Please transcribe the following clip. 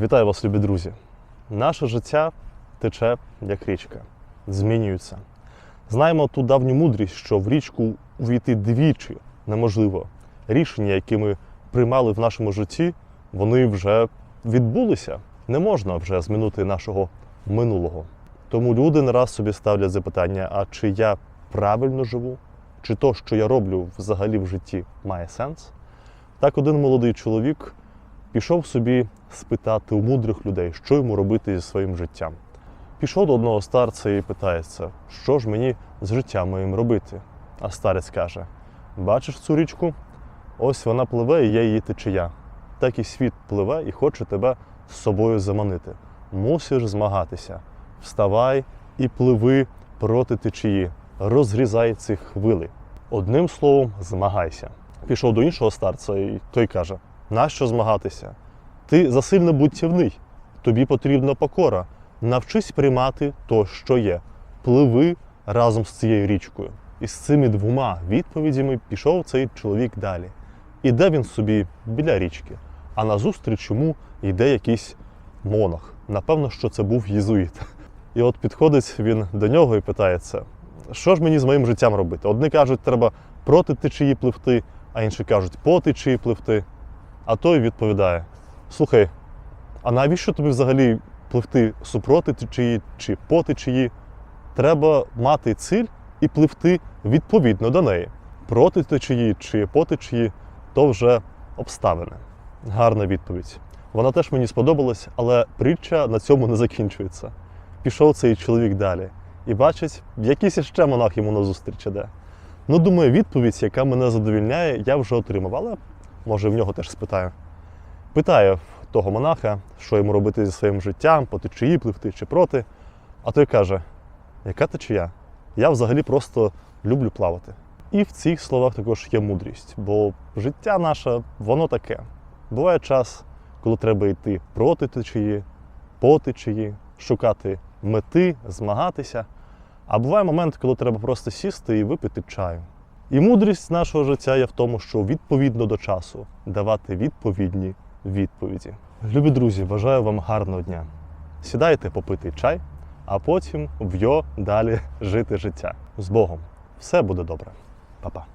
Вітаю вас, любі друзі! Наше життя тече як річка, змінюється. Знаємо ту давню мудрість, що в річку увійти двічі неможливо. Рішення, які ми приймали в нашому житті, вони вже відбулися. Не можна вже змінити нашого минулого. Тому люди не раз собі ставлять запитання: а чи я правильно живу? Чи то, що я роблю взагалі в житті, має сенс? Так один молодий чоловік пішов собі спитати у мудрих людей, що йому робити зі своїм життям. Пішов до одного старця і питається, що ж мені з життям моїм робити. А старець каже: Бачиш цю річку? Ось вона пливе, і є її течія. Так і світ пливе і хоче тебе з собою заманити. Мусиш змагатися. Вставай і пливи проти течії, розгрізай ці хвили. Одним словом, змагайся. Пішов до іншого старця, і той каже: нащо змагатися? Ти засильно буттєвний, тобі потрібна покора. Навчись приймати то, що є. Пливи разом з цією річкою. І з цими двома відповідями пішов цей чоловік далі. Іде він собі біля річки, а назустріч йому йде якийсь монах. Напевно, що це був єзуїт. І от підходить він до нього і питається: що ж мені з моїм життям робити? Одні кажуть, треба проти течії пливти, а інші кажуть, по течії пливти. А той відповідає: Слухай, а навіщо тобі взагалі пливти супроти течії чи по течії? Треба мати ціль і пливти відповідно до неї. Проти течії чи по течії то вже обставини. Гарна відповідь. Вона теж мені сподобалась, але притча на цьому не закінчується. Пішов цей чоловік далі і бачить, якийсь іще монах йому назустріч іде. Ну, думаю, відповідь, яка мене задовільняє, я вже отримав, але може в нього теж спитаю. Питає того монаха, що йому робити зі своїм життям, по течії пливти чи проти. А той каже: яка течія? Я взагалі просто люблю плавати. І в цих словах також є мудрість, бо життя наше, воно таке. Буває час, коли треба йти проти течії, по течії, шукати мети, змагатися. А буває момент, коли треба просто сісти і випити чаю. І мудрість нашого життя є в тому, що відповідно до часу давати відповідні відповіді. Любі друзі, бажаю вам гарного дня. Сідайте попити чай, а потім в йо далі жити життя. З Богом. Все буде добре. Па-па.